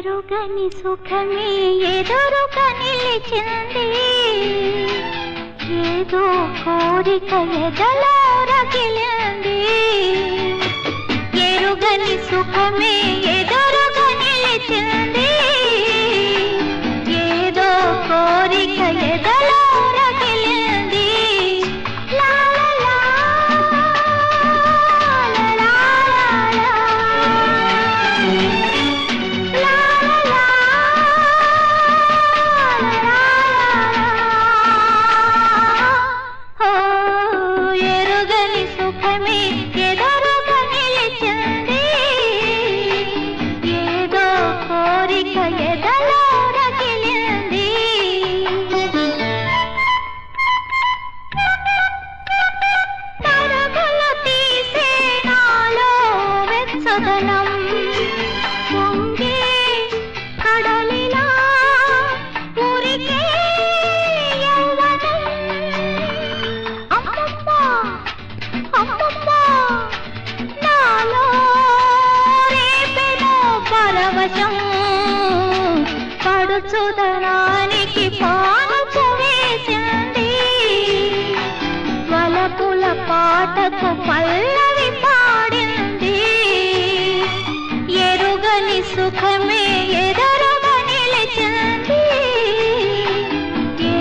ఎరుగని సుఖమే ఎదురుగా నిలిచింది. ఏదో కోరిక ఎదలో రగిలింది. ఎరుగని సుఖమే ఎదురుగా నిలిచింది. ఏదో కోరిక ఎదలో పరవశం పడుచుదనానికి పాలచవేసింది వేసింది వలపుల పాటకు పల్లవి పాడింది. ఎరుగని సుఖమే ఎదరుగా నిలిచింది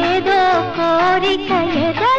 ఏదో కోరిక ఎదలో